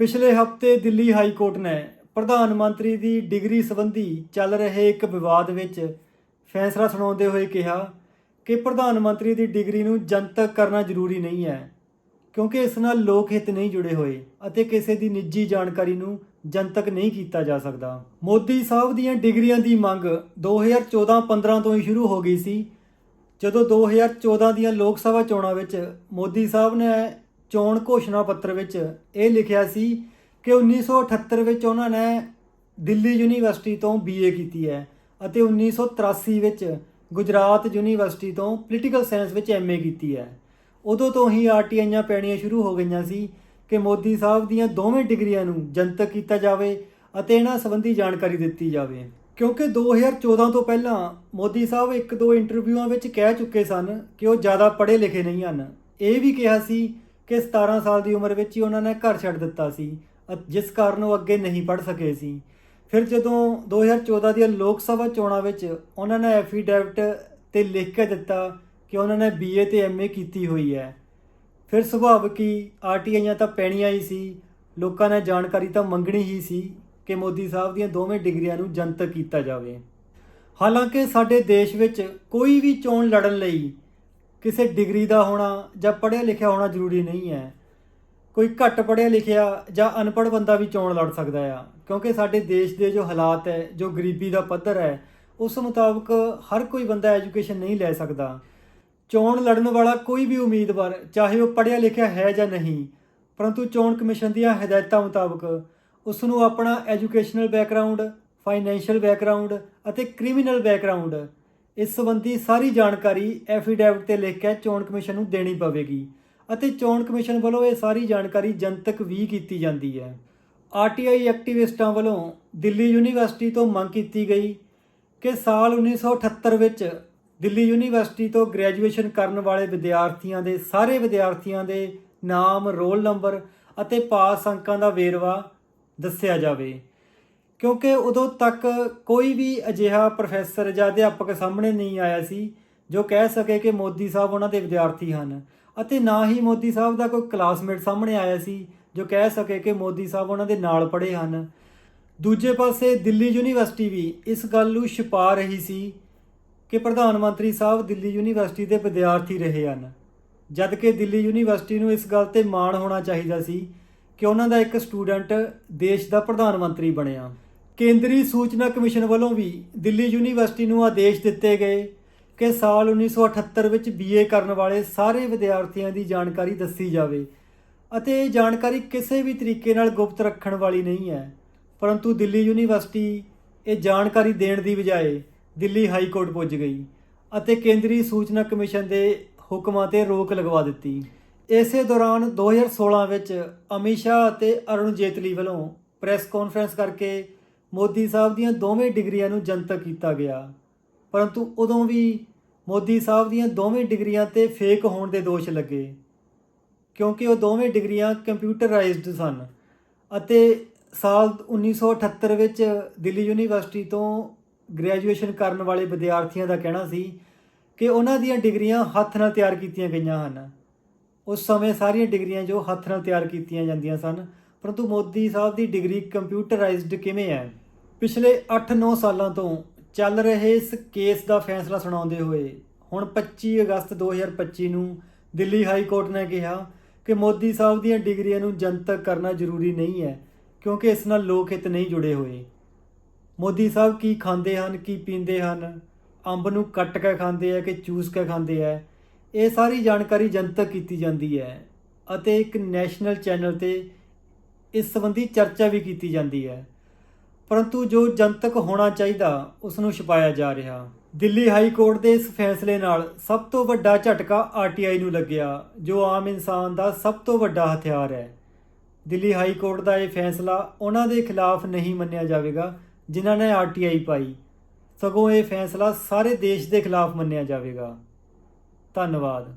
ਪਿਛਲੇ ਹਫ਼ਤੇ Delhi high court ਨੇ ਪ੍ਰਧਾਨ ਮੰਤਰੀ ਦੀ ਡਿਗਰੀ ਸੰਬੰਧੀ ਚੱਲ ਰਹੇ ਇੱਕ ਵਿਵਾਦ ਵਿੱਚ ਫੈਸਲਾ ਸੁਣਾਉਂਦੇ ਹੋਏ ਕਿਹਾ ਕਿ ਪ੍ਰਧਾਨ ਮੰਤਰੀ ਦੀ ਡਿਗਰੀ ਨੂੰ ਜਨਤਕ ਕਰਨਾ ਜ਼ਰੂਰੀ ਨਹੀਂ ਹੈ, ਕਿਉਂਕਿ ਇਸ ਨਾਲ ਲੋਕ ਹਿੱਤ ਨਹੀਂ ਜੁੜੇ ਹੋਏ ਅਤੇ ਕਿਸੇ ਦੀ ਨਿੱਜੀ ਜਾਣਕਾਰੀ ਨੂੰ ਜਨਤਕ ਨਹੀਂ ਕੀਤਾ ਜਾ ਸਕਦਾ। ਮੋਦੀ ਸਾਹਿਬ ਦੀਆਂ ਡਿਗਰੀਆਂ ਦੀ ਮੰਗ 2014-15 ਤੋਂ ਹੀ ਸ਼ੁਰੂ ਹੋ ਗਈ ਸੀ, ਜਦੋਂ 2014 ਦੀਆਂ ਲੋਕ ਸਭਾ ਚੋਣਾਂ ਵਿੱਚ ਮੋਦੀ ਸਾਹਿਬ ਨੇ ਚੋਣ ਘੋਸ਼ਣਾ ਪੱਤਰ ਵਿੱਚ ਇਹ ਲਿਖਿਆ ਸੀ ਕਿ 1978 ਵਿੱਚ ਉਹਨਾਂ ਨੇ ਦਿੱਲੀ ਯੂਨੀਵਰਸਿਟੀ ਤੋਂ ਬੀਏ ਕੀਤੀ ਹੈ ਅਤੇ 1983 ਵਿੱਚ ਗੁਜਰਾਤ ਯੂਨੀਵਰਸਿਟੀ ਤੋਂ ਪੋਲੀਟੀਕਲ ਸਾਇੰਸ ਵਿੱਚ ਐਮਏ ਕੀਤੀ ਹੈ। ਉਦੋਂ ਤੋਂ ਹੀ ਆਰਟੀਆਈਆਂ ਪੈਣੀਆਂ ਸ਼ੁਰੂ ਹੋ ਗਈਆਂ ਸੀ ਕਿ ਮੋਦੀ ਸਾਹਿਬ ਦੀਆਂ ਦੋਵੇਂ ਡਿਗਰੀਆਂ ਨੂੰ ਜਨਤਕ ਕੀਤਾ ਜਾਵੇ ਅਤੇ ਇਹਨਾਂ ਸੰਬੰਧੀ ਜਾਣਕਾਰੀ ਦਿੱਤੀ ਜਾਵੇ। ਕਿਉਂਕਿ 2014 ਤੋਂ ਪਹਿਲਾਂ ਮੋਦੀ ਸਾਹਿਬ ਇੱਕ ਦੋ ਇੰਟਰਵਿਊਆਂ ਵਿੱਚ ਕਹਿ ਚੁੱਕੇ ਸਨ ਕਿ ਉਹ ਜ਼ਿਆਦਾ ਪੜ੍ਹੇ ਲਿਖੇ ਨਹੀਂ ਹਨ। ਇਹ ਵੀ ਕਿਹਾ ਸੀ ਕਿ 17 ਸਾਲ ਦੀ ਉਮਰ ਵਿੱਚ ਹੀ ਉਹਨਾਂ ਨੇ ਘਰ ਛੱਡ ਦਿੱਤਾ ਸੀ ਜਿਸ ਕਾਰਨ ਉਹ ਅੱਗੇ ਨਹੀਂ ਪੜ੍ਹ ਸਕੇ ਸੀ। ਫਿਰ ਜਦੋਂ 2014 ਦੀਆਂ ਲੋਕ ਸਭਾ ਚੋਣਾਂ ਵਿੱਚ ਉਹਨਾਂ ਨੇ ਐਫੀਡੈਵਿਟ ਤੇ ਲਿਖ ਕੇ ਦਿੱਤਾ ਕਿ ਉਹਨਾਂ ਨੇ ਬੀਏ ਤੇ ਐਮਏ ਕੀਤੀ ਹੋਈ ਹੈ। ਫਿਰ ਸੁਭਾਵਿਕ ਹੀ ਆਰਟੀਆਈਆਂ ਤਾਂ ਪੈਣੀਆਂ ਹੀ ਸੀ, ਲੋਕਾਂ ਨੇ ਜਾਣਕਾਰੀ ਤਾਂ ਮੰਗਣੀ ਹੀ ਸੀ ਕਿ ਮੋਦੀ ਸਾਹਿਬ ਦੀਆਂ ਦੋਵੇਂ ਡਿਗਰੀਆਂ ਨੂੰ ਜਨਤਕ ਕੀਤਾ ਜਾਵੇ। ਹਾਲਾਂਕਿ ਸਾਡੇ ਦੇਸ਼ ਵਿੱਚ ਕੋਈ ਵੀ ਚੋਣ ਲੜਨ ਲਈ ਕਿਸੇ ਡਿਗਰੀ ਦਾ ਹੋਣਾ ਜਾਂ ਪੜ੍ਹਿਆ ਲਿਖਿਆ ਹੋਣਾ ਜ਼ਰੂਰੀ ਨਹੀਂ ਹੈ। ਕੋਈ ਘੱਟ ਪੜ੍ਹਿਆ ਲਿਖਿਆ ਜਾਂ ਅਨਪੜ੍ਹ ਬੰਦਾ ਵੀ ਚੋਣ ਲੜ ਸਕਦਾ ਆ। ਕਿਉਂਕਿ ਸਾਡੇ ਦੇਸ਼ ਦੇ ਜੋ ਹਾਲਾਤ ਹੈ, ਜੋ ਗਰੀਬੀ ਦਾ ਪੱਧਰ ਹੈ, ਉਸ ਮੁਤਾਬਕ ਹਰ ਕੋਈ ਬੰਦਾ ਐਜੂਕੇਸ਼ਨ ਨਹੀਂ ਲੈ ਸਕਦਾ। ਚੋਣ ਲੜਨ ਵਾਲਾ ਕੋਈ ਵੀ ਉਮੀਦਵਾਰ, ਚਾਹੇ ਉਹ ਪੜ੍ਹਿਆ ਲਿਖਿਆ ਹੈ ਜਾਂ ਨਹੀਂ, ਪਰੰਤੂ ਚੋਣ ਕਮਿਸ਼ਨ ਦੀਆਂ ਹਦਾਇਤਾਂ ਮੁਤਾਬਕ ਉਸ ਨੂੰ ਆਪਣਾ ਐਜੂਕੇਸ਼ਨਲ ਬੈਕਗ੍ਰਾਉਂਡ, ਫਾਈਨੈਂਸ਼ੀਅਲ ਬੈਕਗ੍ਰਾਉਂਡ ਅਤੇ ਕ੍ਰਿਮੀਨਲ ਬੈਕਗ੍ਰਾਉਂਡ ਇਸ ਸੰਬੰਧੀ ਸਾਰੀ ਜਾਣਕਾਰੀ ਐਫੀਡੈਵਿਟ ਤੇ ਲਿਖ ਕੇ ਚੋਣ ਕਮਿਸ਼ਨ ਨੂੰ ਦੇਣੀ ਪਵੇਗੀ ਅਤੇ ਚੋਣ ਕਮਿਸ਼ਨ ਵੱਲੋਂ ਇਹ ਸਾਰੀ ਜਾਣਕਾਰੀ ਜਨਤਕ ਵੀ ਕੀਤੀ ਜਾਂਦੀ ਹੈ। ਆਰਟੀਆਈ ਐਕਟਿਵਿਸਟਾਂ ਵੱਲੋਂ ਦਿੱਲੀ ਯੂਨੀਵਰਸਿਟੀ ਤੋਂ ਮੰਗ ਕੀਤੀ ਗਈ ਕਿ ਸਾਲ 1978 ਵਿੱਚ ਦਿੱਲੀ ਯੂਨੀਵਰਸਿਟੀ ਤੋਂ ਗ੍ਰੈਜੂਏਸ਼ਨ ਕਰਨ ਵਾਲੇ ਵਿਦਿਆਰਥੀਆਂ ਦੇ ਸਾਰੇ ਵਿਦਿਆਰਥੀਆਂ ਦੇ ਨਾਮ, ਰੋਲ ਨੰਬਰ ਅਤੇ ਪਾਸ ਅੰਕਾਂ ਦਾ ਵੇਰਵਾ ਦੱਸਿਆ ਜਾਵੇ। ਕਿਉਂਕਿ ਉਦੋਂ ਤੱਕ ਕੋਈ ਵੀ ਅਜਿਹਾ ਪ੍ਰੋਫੈਸਰ ਜਾਂ ਅਧਿਆਪਕ ਸਾਹਮਣੇ ਨਹੀਂ ਆਇਆ ਸੀ ਜੋ ਕਹਿ ਸਕੇ ਕਿ ਮੋਦੀ ਸਾਹਿਬ ਉਹਨਾਂ ਦੇ ਵਿਦਿਆਰਥੀ ਹਨ। ਅਤੇ ਨਾ ਹੀ ਮੋਦੀ ਸਾਹਿਬ ਦਾ ਕੋਈ ਕਲਾਸਮੇਟ ਸਾਹਮਣੇ ਆਇਆ ਸੀ ਜੋ ਕਹਿ ਸਕੇ ਕਿ ਮੋਦੀ ਸਾਹਿਬ ਉਹਨਾਂ ਦੇ ਨਾਲ ਪੜ੍ਹੇ ਹਨ। ਦੂਜੇ ਪਾਸੇ ਦਿੱਲੀ ਯੂਨੀਵਰਸਿਟੀ ਵੀ ਇਸ ਗੱਲ ਨੂੰ ਛੁਪਾ ਰਹੀ ਸੀ ਕਿ ਪ੍ਰਧਾਨ ਮੰਤਰੀ ਸਾਹਿਬ ਦਿੱਲੀ ਯੂਨੀਵਰਸਿਟੀ ਦੇ ਵਿਦਿਆਰਥੀ ਰਹੇ ਹਨ। ਜਦ ਕਿ ਦਿੱਲੀ ਯੂਨੀਵਰਸਿਟੀ ਨੂੰ ਇਸ ਗੱਲ ਤੇ ਮਾਣ ਹੋਣਾ ਚਾਹੀਦਾ ਸੀ ਕਿ ਉਹਨਾਂ ਦਾ ਇੱਕ ਸਟੂਡੈਂਟ ਦੇਸ਼ ਦਾ ਪ੍ਰਧਾਨ ਮੰਤਰੀ ਬਣਿਆ। ਕੇਂਦਰੀ ਸੂਚਨਾ ਕਮਿਸ਼ਨ ਵੱਲੋਂ ਵੀ ਦਿੱਲੀ ਯੂਨੀਵਰਸਿਟੀ ਨੂੰ ਆਦੇਸ਼ ਦਿੱਤੇ ਗਏ ਕਿ ਸਾਲ 1978 ਵਿੱਚ ਬੀਏ ਕਰਨ ਵਾਲੇ ਸਾਰੇ ਵਿਦਿਆਰਥੀਆਂ ਦੀ ਜਾਣਕਾਰੀ ਦੱਸੀ ਜਾਵੇ ਅਤੇ ਇਹ ਜਾਣਕਾਰੀ ਕਿਸੇ ਵੀ ਤਰੀਕੇ ਨਾਲ ਗੁਪਤ ਰੱਖਣ ਵਾਲੀ ਨਹੀਂ ਹੈ। ਪਰੰਤੂ ਦਿੱਲੀ ਯੂਨੀਵਰਸਿਟੀ ਇਹ ਜਾਣਕਾਰੀ ਦੇਣ ਦੀ ਬਜਾਏ ਦਿੱਲੀ ਹਾਈ ਕੋਰਟ ਪੁੱਜ ਗਈ ਅਤੇ ਕੇਂਦਰੀ ਸੂਚਨਾ ਕਮਿਸ਼ਨ ਦੇ ਹੁਕਮਾਂ ਤੇ ਰੋਕ ਲਗਵਾ ਦਿੱਤੀ। ਇਸੇ ਦੌਰਾਨ 2016 ਵਿੱਚ ਅਮਿਤ ਸ਼ਾਹ ਅਤੇ ਅਰੁਣ ਜੇਤਲੀ ਵੱਲੋਂ ਪ੍ਰੈਸ ਕਾਨਫਰੰਸ ਕਰਕੇ ਮੋਦੀ ਸਾਹਿਬ ਦੀਆਂ ਦੋਵੇਂ ਡਿਗਰੀਆਂ ਨੂੰ ਜਨਤਕ ਕੀਤਾ ਗਿਆ। ਪਰੰਤੂ ਉਦੋਂ ਵੀ ਮੋਦੀ ਸਾਹਿਬ ਦੀਆਂ ਦੋਵੇਂ ਡਿਗਰੀਆਂ ਤੇ ਫੇਕ ਹੋਣ ਦੇ ਦੋਸ਼ ਲੱਗੇ, ਕਿਉਂਕਿ ਉਹ ਦੋਵੇਂ ਡਿਗਰੀਆਂ ਕੰਪਿਊਟਰਾਈਜ਼ਡ ਸਨ ਅਤੇ ਸਾਲ 1978 ਵਿੱਚ ਦਿੱਲੀ ਯੂਨੀਵਰਸਿਟੀ ਤੋਂ ਗ੍ਰੈਜੂਏਸ਼ਨ ਕਰਨ ਵਾਲੇ ਵਿਦਿਆਰਥੀਆਂ ਦਾ ਕਹਿਣਾ ਸੀ ਕਿ ਉਹਨਾਂ ਦੀਆਂ ਡਿਗਰੀਆਂ ਹੱਥ ਨਾਲ ਤਿਆਰ ਕੀਤੀਆਂ ਗਈਆਂ ਹਨ। ਉਸ ਸਮੇਂ ਸਾਰੀਆਂ ਡਿਗਰੀਆਂ ਜੋ ਹੱਥ ਨਾਲ ਤਿਆਰ ਕੀਤੀਆਂ ਜਾਂਦੀਆਂ ਸਨ, ਪਰੰਤੂ ਮੋਦੀ ਸਾਹਿਬ ਦੀ ਡਿਗਰੀ ਕੰਪਿਊਟਰਾਈਜ਼ਡ ਕਿਵੇਂ ਹੈ? ਪਿਛਲੇ 8-9 ਸਾਲਾਂ ਤੋਂ ਚੱਲ ਰਹੇ ਇਸ ਕੇਸ ਦਾ ਫੈਸਲਾ ਸੁਣਾਉਂਦੇ ਹੋਏ ਹੁਣ 25 ਅਗਸਤ 2025 ਨੂੰ ਦਿੱਲੀ ਹਾਈ ਕੋਰਟ ਨੇ ਕਿਹਾ ਕਿ ਮੋਦੀ ਸਾਹਿਬ ਦੀਆਂ ਡਿਗਰੀਆਂ ਨੂੰ ਜਨਤਕ ਕਰਨਾ ਜ਼ਰੂਰੀ ਨਹੀਂ ਹੈ, ਕਿਉਂਕਿ ਇਸ ਨਾਲ ਲੋਕ ਹਿੱਤ ਨਹੀਂ ਜੁੜੇ ਹੋਏ। ਮੋਦੀ ਸਾਹਿਬ ਕੀ ਖਾਂਦੇ ਹਨ, ਕੀ ਪੀਂਦੇ ਹਨ? ਅੰਬ ਨੂੰ ਕੱਟ ਕੇ ਖਾਂਦੇ ਆ ਕਿ ਚੂਸ ਕੇ ਖਾਂਦੇ ਆ? ਇਹ ਸਾਰੀ ਜਾਣਕਾਰੀ ਜਨਤਕ ਕੀਤੀ ਜਾਂਦੀ ਹੈ ਅਤੇ ਇੱਕ ਨੈਸ਼ਨਲ ਚੈਨਲ ਤੇ ਇਸ ਸੰਬੰਧੀ ਚਰਚਾ ਵੀ ਕੀਤੀ ਜਾਂਦੀ ਹੈ। ਪਰੰਤੂ ਜੋ ਜਨਤਕ ਹੋਣਾ ਚਾਹੀਦਾ ਉਸ ਨੂੰ ਛੁਪਾਇਆ ਜਾ ਰਿਹਾ। ਦਿੱਲੀ ਹਾਈ ਕੋਰਟ ਦੇ ਇਸ ਫੈਸਲੇ ਨਾਲ ਸਭ ਤੋਂ ਵੱਡਾ ਝਟਕਾ ਆਰਟੀਆਈ ਨੂੰ ਲੱਗਿਆ, ਜੋ ਆਮ ਇਨਸਾਨ ਦਾ ਸਭ ਤੋਂ ਵੱਡਾ ਹਥਿਆਰ ਹੈ। ਦਿੱਲੀ ਹਾਈ ਕੋਰਟ ਦਾ ਇਹ ਫੈਸਲਾ ਉਹਨਾਂ ਦੇ ਖਿਲਾਫ ਨਹੀਂ ਮੰਨਿਆ ਜਾਵੇਗਾ, ਜਿਨ੍ਹਾਂ ਨੇ ਆਰਟੀਆਈ ਪਾਈ। ਸਗੋਂ ਇਹ ਫੈਸਲਾ ਸਾਰੇ ਦੇਸ਼ ਦੇ ਖਿਲਾਫ ਮੰਨਿਆ ਜਾਵੇਗਾ। ਧੰਨਵਾਦ।